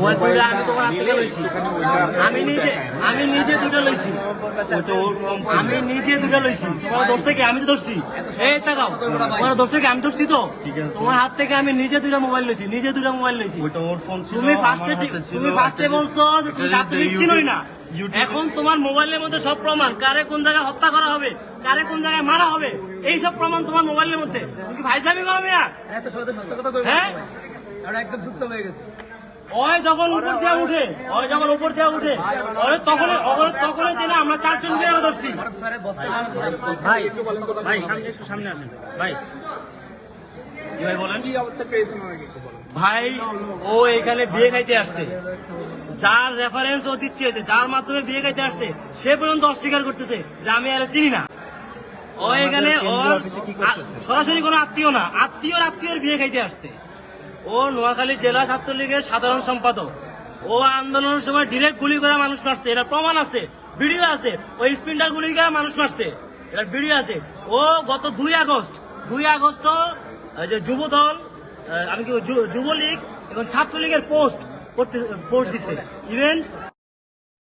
Mobile আমি তোমার হাত থেকে লইছি। আমি নিজে আমি নিজে দুটো লইছি। আমি নিজে দুটো লইছি। তোমার দোষ থেকে আমি ধরছি। এই তাকাও। তোমার দোষ থেকে আমি ধরছি তো। তোমার হাত থেকে আমি নিজে দুটো মোবাইল লইছি নিজে দুটো মোবাইল লইছি। তুমি ফার্স্টে তুমি ফার্স্টে বলছো তুমি ছাত্রলীগ চিনোই না। এখন তোমার মোবাইলের মধ্যে সব প্রমাণ। কারে কোন জায়গায় হত্যা করা হবে কারে কোন জায়গায় মারা হবে এই সব প্রমাণ তোমার মোবাইলের মধ্যে। তুমি কি ফাইজলামি করো মিয়া? হ্যাঁ? একদম চুপচাপ হয়ে গেছে। ওই যখন উপর দিয়ে উঠে ওই যখন উপর দিয়ে উঠে ওই তখন তখন জেনে আমরা চারজন বিয়ে ধরছি। স্যারে বসতে মানুষ ভাই ভাই সামনে একটু সামনে আসেন। ভাই। ভাই বলেন? কি অবস্থা পেয়েছেন আমাকে একটু বলুন। ভাই ও এখানে বিয়ে খাইতে আসছে। যার রেফারেন্স ও দিচ্ছে যে যার মাধ্যমে বিয়ে খাইতে আসছে সে পর্যন্ত অস্বীকার করতেছে যে আমি আর চিনি না। ও এখানে ওর সরাসরি কোনো আত্মীয় না আত্মীয়র আত্মীয়র বিয়ে খাইতে আসছে। ও নোয়াখালী জেলা ছাত্রলীগের সাধারণ সম্পাদক। ও আন্দোলনের সময় ডিরেক্ট গুলি করে মানুষ মারছে। এটা প্রমাণ আছে ভিডিও আছে। ওই স্পিন্ডার গুলি করে মানুষ মারছে। এটা ভিডিও আছে। ও গত দুই আগস্ট দুই আগস্ট যে যুব দল আমি কি যুবলীগ এবং ছাত্রলীগের পোস্ট করতে পোস্ট দিছে। ইভেন